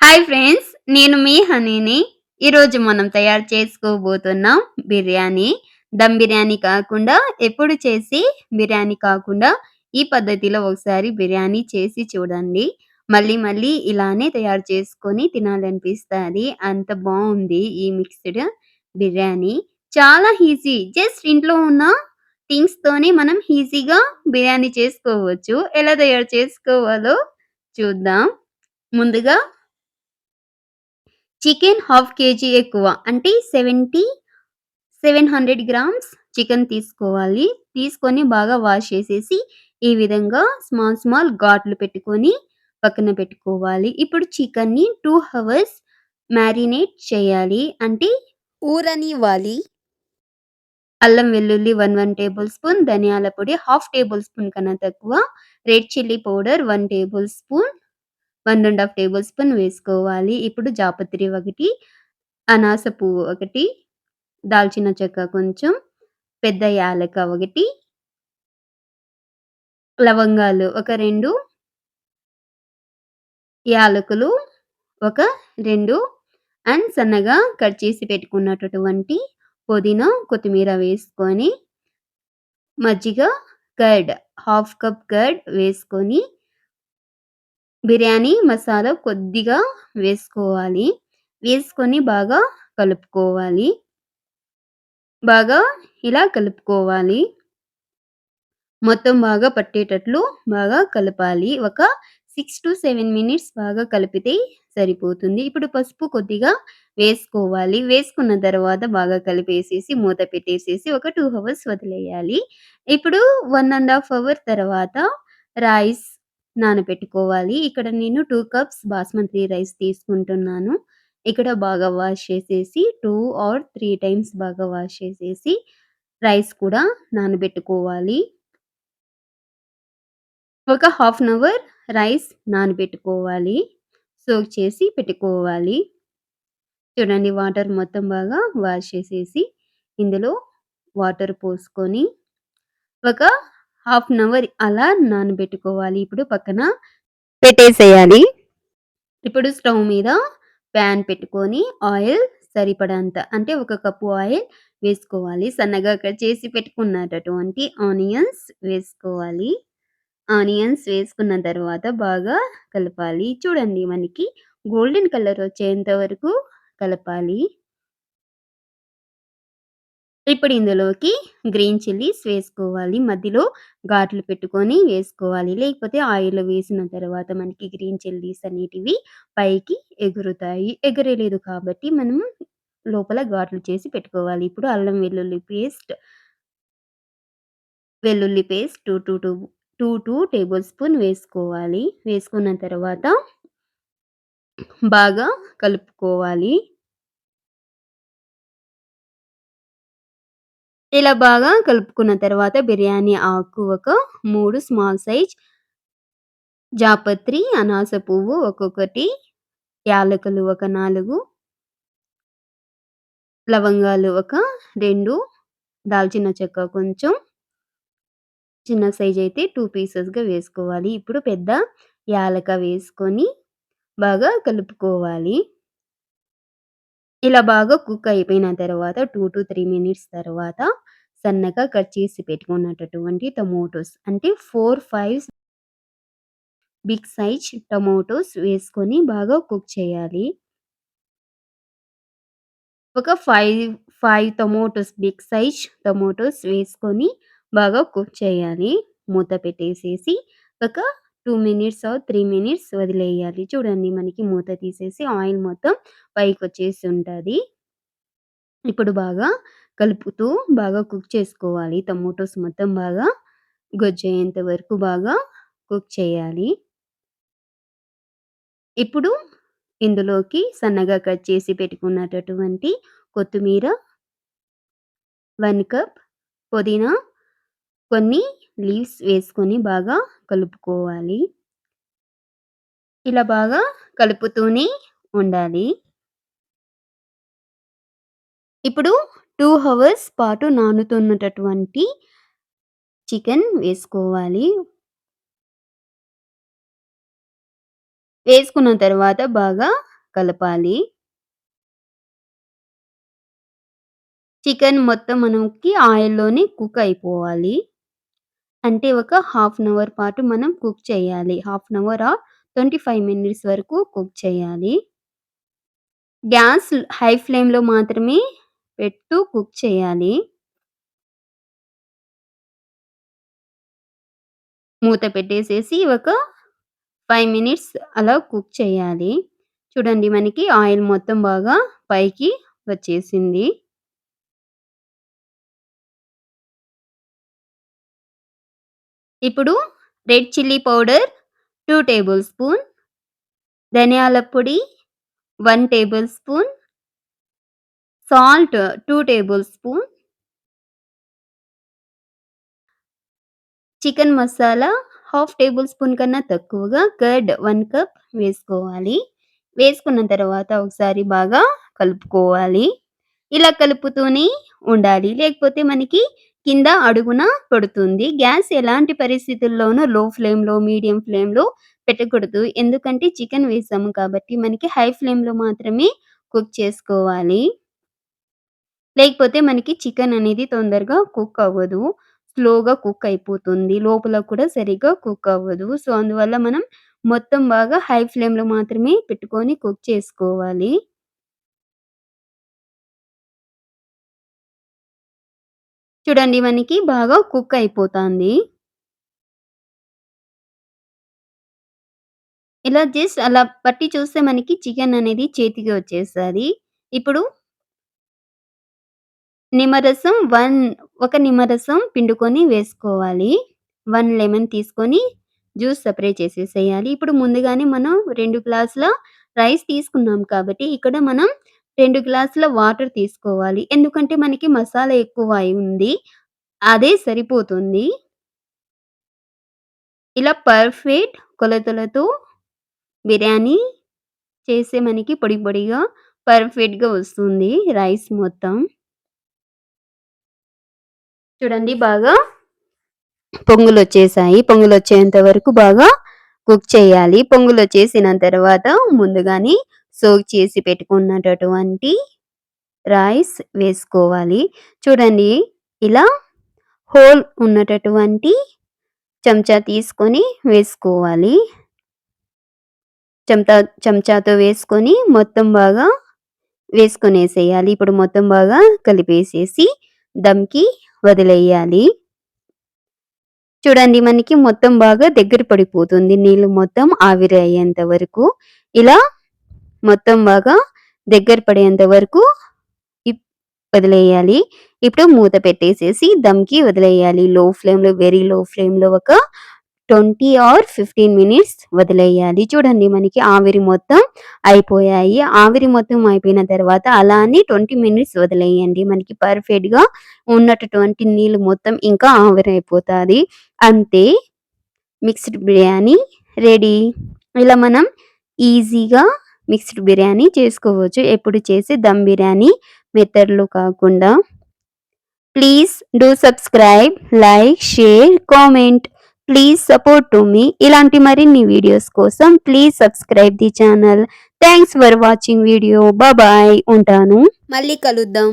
Hi friends. నేను మీ హనీని. ఈరోజు మనం తయారు చేసుకోబోతున్నాం బిర్యానీ. దమ్ బిర్యానీ కాకుండా ఎప్పుడు చేసి బిర్యానీ కాకుండా ఈ పద్ధతిలో ఒకసారి బిర్యానీ చేసి చూడండి. మళ్ళీ మళ్ళీ ఇలానే తయారు చేసుకొని తినాలనిపిస్తుంది అంత బాగుంది ఈ మిక్స్‌డ్ బిర్యానీ. చాలా ఈజీ. జస్ట్ ఇంట్లో ఉన్న థింగ్స్‌తోనే మనం ఈజీగా బిర్యానీ చేసుకోవచ్చు. ఎలా తయారు చేసుకోవాలో చూద్దాం. ముందుగా చికెన్ హాఫ్ కేజీ ఎక్కువ. అంటే 70, 700 గ్రామ్స్ చికెన్ తీసుకోవాలి. తీసుకొని బాగా వాష్ చేసేసి ఈ విధంగా స్మాల్ స్మాల్ ఘాట్లు పెట్టుకొని పక్కన పెట్టుకోవాలి. ఇప్పుడు చికెన్‌ని టూ హవర్స్ మ్యారినేట్ చేయాలి. అంటే ఊరనివ్వాలి. అల్లం వెల్లుల్లి 1, 1 టేబుల్ స్పూన్, ధనియాల పొడి హాఫ్ టేబుల్ స్పూన్ కన్నా తక్కువ, red chilli powder one tablespoon, one and half tablespoon వేసుకోవాలి. ఇప్పుడు జాపత్రి ఒకటి, అనాస పువ్వు ఒకటి, దాల్చిన చెక్క కొంచెం, పెద్ద యాలక ఒకటి లవంగాలు ఒక 2 యాలకులు ఒక 2 అండ్ సన్నగా కట్ చేసి పెట్టుకున్నటటువంటి పుదీనా, కొత్తిమీర వేసుకొని మజ్జిగ, కర్డ్ హాఫ్ కప్ కర్డ్ వేసుకొని బిర్యానీ మసాలా కొద్దిగా వేసుకోవాలి. వేసుకొని బాగా కలుపుకోవాలి. బాగా ఇలా కలుపుకోవాలి. మొత్తం బాగా పట్టేటట్లు బాగా కలపాలి. ఒక 6-7 మినిట్స్ బాగా కలిపితే సరిపోతుంది. ఇప్పుడు పసుపు కొద్దిగా వేసుకోవాలి. వేసుకున్న తర్వాత బాగా కలిపేసేసి మూత పెట్టేసేసి ఒక టూ అవర్స్ వదిలేయాలి. ఇప్పుడు వన్ అండ్ హాఫ్ అవర్ తర్వాత రైస్ నానబెట్టుకోవాలి. ఇక్కడ నేను టూ కప్స్ బాస్మతి రైస్ తీసుకుంటున్నాను. ఇక్కడ బాగా వాష్ చేసేసి టూ ఆర్ త్రీ టైమ్స్ బాగా వాష్ చేసేసి రైస్ కూడా నానబెట్టుకోవాలి. ఒక హాఫ్ అన్ అవర్ రైస్ నానబెట్టుకోవాలి. సోక్ చేసి పెట్టుకోవాలి. చూడండి వాటర్ మొత్తం బాగా వాష్ చేసేసి ఇందులో వాటర్ పోసుకొని ఒక హాఫ్ అన్ అవర్ అలా నానబెట్టుకోవాలి. ఇప్పుడు పక్కన పెట్టేసేయాలి. ఇప్పుడు స్టవ్ మీద పాన్ పెట్టుకొని ఆయిల్ సరిపడంత అంటే ఒక కప్పు ఆయిల్ వేసుకోవాలి. సన్నగా కట్ చేసి పెట్టుకున్నటటువంటి ఆనియన్స్ వేసుకోవాలి. ఆనియన్స్ వేసుకున్న తర్వాత బాగా కలపాలి. చూడండి మనకి గోల్డెన్ కలర్ వచ్చేంత వరకు కలపాలి. ఇప్పుడు ఇందులోకి గ్రీన్ చిల్లీస్ వేసుకోవాలి. మధ్యలో ఘాట్లు పెట్టుకొని వేసుకోవాలి. లేకపోతే ఆయిల్‌లో వేసిన తర్వాత మనకి గ్రీన్ చిల్లీస్ అనేటివి పైకి ఎగురుతాయి. ఎగరలేదు కాబట్టి మనము లోపల ఘాట్లు చేసి పెట్టుకోవాలి. ఇప్పుడు అల్లం వెల్లుల్లి పేస్ట్ వెల్లుల్లి paste two two two 2, 2 tablespoon వేసుకోవాలి. వేసుకున్న తర్వాత బాగా కలుపుకోవాలి. ఇలా బాగా కలుపుకున్న తర్వాత బిర్యానీ ఆకు ఒక మూడు స్మాల్ సైజ్ జాపత్రి, అనాస పువ్వు ఒక్కొక్కటి, యాలకులు ఒక నాలుగు లవంగాలు ఒక రెండు దాల్చిన చెక్క కొంచెం చిన్న సైజ్ అయితే టూ పీసెస్‌గా వేసుకోవాలి. ఇప్పుడు పెద్ద యాలక వేసుకొని బాగా కలుపుకోవాలి. ఇలా బాగా కుక్ అయిపోయిన తర్వాత 2-3 మినిట్స్ తర్వాత సన్నగా కట్ చేసి పెట్టుకున్నటటువంటి టమోటోస్ అంటే 4, 5 బిగ్ సైజ్ టమోటోస్ వేసుకొని బాగా కుక్ చేయాలి. ఒక 5, 5 టమోటోస్ బిగ్ సైజ్ టమోటోస్ వేసుకొని బాగా కుక్ చేయాలి. మూత పెట్టేసేసి ఒక టూ మినిట్స్ ఆర్ 3 మినిట్స్ వదిలేయాలి. చూడండి మనకి మూత తీసేసి ఆయిల్ మొత్తం పైకి వచ్చేసి ఉంటుంది ఇప్పుడు బాగా కలుపుతూ బాగా కుక్ చేసుకోవాలి. టమోటోస్ మొత్తం బాగా గొజ్జయ్యేంత వరకు బాగా కుక్ చేయాలి. ఇప్పుడు ఇందులోకి సన్నగా కట్ చేసి పెట్టుకున్నటటువంటి కొత్తిమీర వన్ కప్ పుదీనా, కొన్ని లీవ్స్ వేసుకొని బాగా కలుపుకోవాలి. ఇలా బాగా కలుపుతూనే ఉండాలి. ఇప్పుడు టూ హవర్స్ పాటు నానుతున్నటటువంటి చికెన్ వేసుకోవాలి. వేసుకున్న తర్వాత బాగా కలపాలి. చికెన్ మొత్తం మనకి ఆయిల్‌లోనే కుక్ అయిపోవాలి. అంటే ఒక హాఫ్ అన్ అవర్ పాటు మనం కుక్ చేయాలి. Half an hour or 25 minutes వరకు కుక్ చేయాలి. గ్యాస్ హై ఫ్లేమ్‌లో మాత్రమే పెట్టు కుక్ చేయాలి. మూత పెట్టేసేసి ఒక ఫైవ్ మినిట్స్ అలా కుక్ చేయాలి. చూడండి మనకి ఆయిల్ మొత్తం బాగా పైకి వచ్చేసింది. ఇప్పుడు red chilli powder two tablespoon. ధనియాల పొడి one tablespoon. Salt two tablespoon. Chicken masala half tablespoon కన్నా తక్కువగా కర్డ్ వన్ కప్ వేసుకోవాలి. వేసుకున్న తర్వాత ఒకసారి బాగా కలుపుకోవాలి. ఇలా కలుపుతూనే ఉండాలి. లేకపోతే మనకి కింద అడుగున పడుతుంది. గ్యాస్ ఎలాంటి పరిస్థితుల్లోనూ లో ఫ్లేమ్‌లో, మీడియం ఫ్లేమ్‌లో పెట్టకూడదు. ఎందుకంటే చికెన్ వేసాము కాబట్టి మనకి హై ఫ్లేమ్‌లో మాత్రమే కుక్ చేసుకోవాలి. లేకపోతే మనకి చికెన్ అనేది తొందరగా కుక్ అవ్వదు. స్లోగా కుక్ అయిపోతుంది. లోపల కూడా సరిగ్గా కుక్ అవ్వదు. సో, అందువల్ల మనం మొత్తం బాగా హై ఫ్లేమ్‌లో మాత్రమే పెట్టుకొని కుక్ చేసుకోవాలి. చూడండి మనకి బాగా కుక్ అయిపోతుంది ఇలా జస్ట్ అలా పట్టి చూస్తే మనకి చికెన్ అనేది చేతికి వచ్చేస్తుంది ఇప్పుడు నిమ్మరసం వన్ ఒక నిమ్మరసం పిండుకొని వేసుకోవాలి. వన్ లెమన్ తీసుకొని జ్యూస్ సపరేట్ చేసేసేయాలి. ఇప్పుడు ముందుగానే మనం రెండు గ్లాసుల రైస్ తీసుకున్నాం కాబట్టి ఇక్కడ మనం 2 గ్లాసుల వాటర్ తీసుకోవాలి. ఎందుకంటే మనకి మసాలా ఎక్కువ అయింది. అదే సరిపోతుంది. ఇలా పర్ఫెక్ట్ కొలతలతో బిర్యానీ చేస్తే మనకి పొడి పొడిగా పర్ఫెక్ట్‌గా వస్తుంది రైస్ మొత్తం. చూడండి బాగా పొంగులొచ్చేసాయి. పొంగులొచ్చేంత వరకు బాగా కుక్ చేయాలి. పొంగులొచ్చేసిన తర్వాత ముందుగానే సోక్ చేసి పెట్టుకున్నటటువంటి రైస్ వేసుకోవాలి. చూడండి ఇలా హోల్ ఉన్నటటువంటి చెంచా తీసుకొని వేసుకోవాలి. చెంచా చెంచాతో వేసుకొని మొత్తం బాగా వేసుకొనేసేయాలి. ఇప్పుడు మొత్తం బాగా కలిపేసేసి దమ్‌కి వదిలేయాలి. చూడండి మనకి మొత్తం బాగా దగ్గర పడిపోతుంది. నీళ్ళు మొత్తం ఆవిరి అయ్యేంత వరకు. ఇలా మొత్తం బాగా దగ్గర పడేంత వరకు ఇప్ వదిలేయాలి. ఇప్పుడు మూత పెట్టేసేసి దమ్‌కి వదిలేయాలి. లో ఫ్లేమ్‌లో వెరీ లో ఫ్లేమ్‌లో ఒక 20 ఆర్ 15 మినిట్స్ వదిలేయాలి. చూడండి మనకి ఆవిరి మొత్తం అయిపోయాయి. ఆవిరి మొత్తం అయిపోయిన తర్వాత అలానే 20 మినిట్స్ వదిలేయండి. మనకి పర్ఫెక్ట్‌గా ఉన్నటువంటి నీళ్ళు మొత్తం ఇంకా ఆవిరి అయిపోతుంది అంతే మిక్స్డ్ బిర్యానీ రెడీ. ఇలా మనం ఈజీగా మిక్స్డ్ బిర్యానీ చేసుకోవచ్చు. ఎప్పుడు చేసే దమ్ బిర్యానీ మెథడ్‌లో కాకుండా. Please do subscribe, like, share, comment. Please support to me. ఇలాంటి మరిన్ని వీడియోస్ కోసం please subscribe the channel. Thanks for watching video. Bye ఉంటాను. మళ్ళీ కలుద్దాం.